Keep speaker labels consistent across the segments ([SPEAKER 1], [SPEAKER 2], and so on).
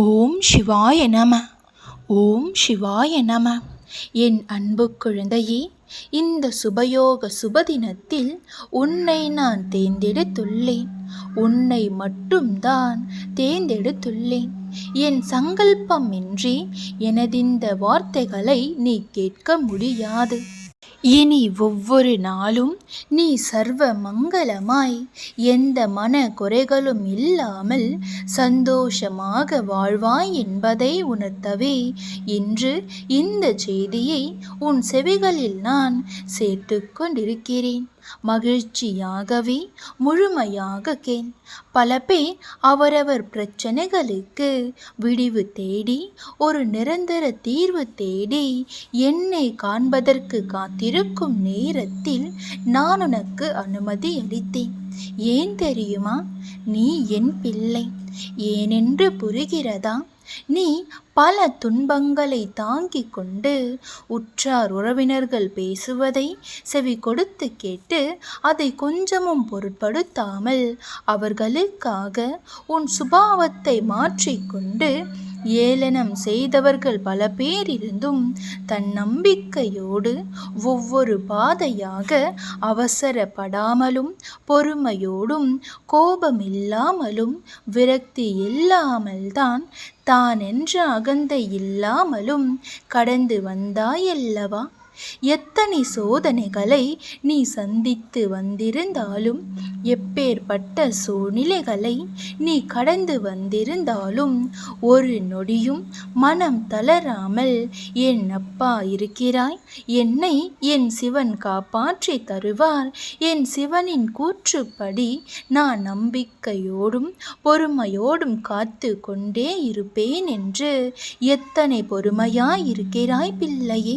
[SPEAKER 1] ஓம் சிவாய நம. ஓம் சிவாய நம. என் அன்பு குழந்தையே இந்த சுபயோக சுபதினத்தில் உன்னை நான் தேர்ந்தெடுத்துள்ளேன். உன்னை மட்டும்தான் தேர்ந்தெடுத்துள்ளேன். என் சங்கல்பமின்றி எனதிந்த வார்த்தைகளை நீ கேட்க முடியாது. இனி ஒவ்வொரு நாளும் நீ சர்வ மங்களமாய் எந்த மன குறைகளும் இல்லாமல் சந்தோஷமாக வாழ்வாய் என்பதை உணர்த்தவே. இன்று இந்த செய்தியை உன் செவிகளில் நான் சேர்த்து கொண்டிருக்கிறேன். மகிழ்ச்சியாகவே முழுமையாக கேன் பல பேர் அவரவர் பிரச்சனைகளுக்கு விடிவு தேடி ஒரு நிரந்தர தீர்வு தேடி என்னை காண்பதற்கு காத்திருக்கும் நேரத்தில் நான் உனக்கு அனுமதி அளித்தேன். ஏன் தெரியுமா? நீ என் பிள்ளை. ஏனென்று புரிகிறதா? நீ பல துன்பங்களை தாங்கிக் கொண்டு உற்றார் உறவினர்கள் பேசுவதை செவி கொடுத்து கேட்டு அதை கொஞ்சமும் பொருட்படுத்தாமல் அவர்களுக்காக உன் சுபாவத்தை மாற்றிக்கொண்டு ஏளனம் செய்தவர்கள் பல பேரிருந்தும் தன் நம்பிக்கையோடு ஒவ்வொரு பாதையாக அவசரப்படாமலும் பொறுமையோடும் கோபமில்லாமலும் விரக்தி இல்லாமல்தான் தான் என்ற அகந்தை இல்லாமலும் கடந்து வந்தாயல்லவா? எத்தனை சோதனைகளை நீ சந்தித்து வந்திருந்தாலும் எப்பேற்பட்ட சூழ்நிலைகளை நீ கடந்து வந்திருந்தாலும் ஒரு நொடியும் மனம் தளராமல் என் அப்பா இருக்கிறாய் என்னை என் சிவன் காப்பாற்றி தருவார் என் சிவனின் கூற்றுப்படி நான் நம்பிக்கையோடும் பொறுமையோடும் காத்து கொண்டே இருப்பேன் என்று எத்தனை பொறுமையாயிருக்கிறாய் பிள்ளையே!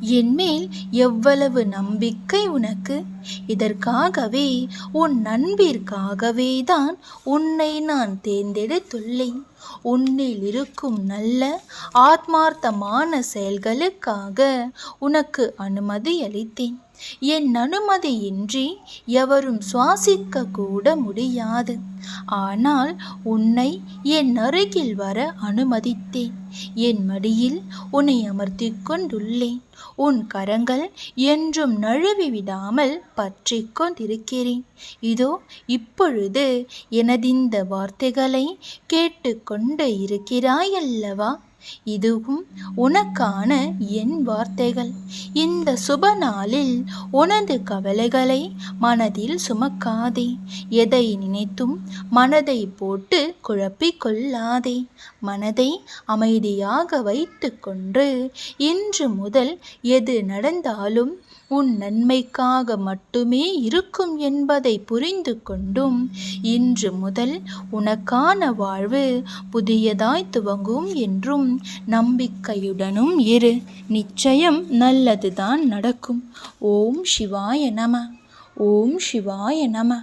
[SPEAKER 1] என்மேல் எவ்வளவு நம்பிக்கை உனக்கு? இதற்காகவே உன் நண்பிற்காகவே தான் உன்னை நான் தேர்ந்தெடுத்துள்ளேன். உன்னில் இருக்கும் நல்ல ஆத்மார்த்தமான செயல்களுக்காக உனக்கு அனுமதி அளித்தேன். என் அனுமதியின்றி எவரும் சுவாசிக்க கூட முடியாது. ஆனால் உன்னை என் அருகில் வர அனுமதித்தேன். என் மடியில் உன்னை அமர்த்தி கொண்டுள்ளேன். உன் கரங்கள் என்றும் நழுவி விடாமல் பற்றி கொண்டிருக்கிறேன். இதோ இப்பொழுது எனதிந்த வார்த்தைகளை கேட்டுக்கொண்டு இருக்கிறாயல்லவா? இதுவும் உனக்கான என் வார்த்தைகள். இந்த சுப நாளில் உனது கவலைகளை மனதில் சுமக்காதே. எதை நினைத்தும் மனதை போட்டு குழப்பிக் கொள்ளாதே மனதை அமைதியாக வைத்துக்கொண்டு இன்று முதல் எது நடந்தாலும் உன் நன்மைக்காக மட்டுமே இருக்கும் என்பதை புரிந்து கொண்டும் இன்று முதல் உனக்கான வாழ்வு புதியதாய் துவங்கும் என்றும் நம்பிக்கையுடனும் இரு. நிச்சயம் நல்லதுதான் நடக்கும். ஓம் சிவாய நம. ஓம் சிவாய நம.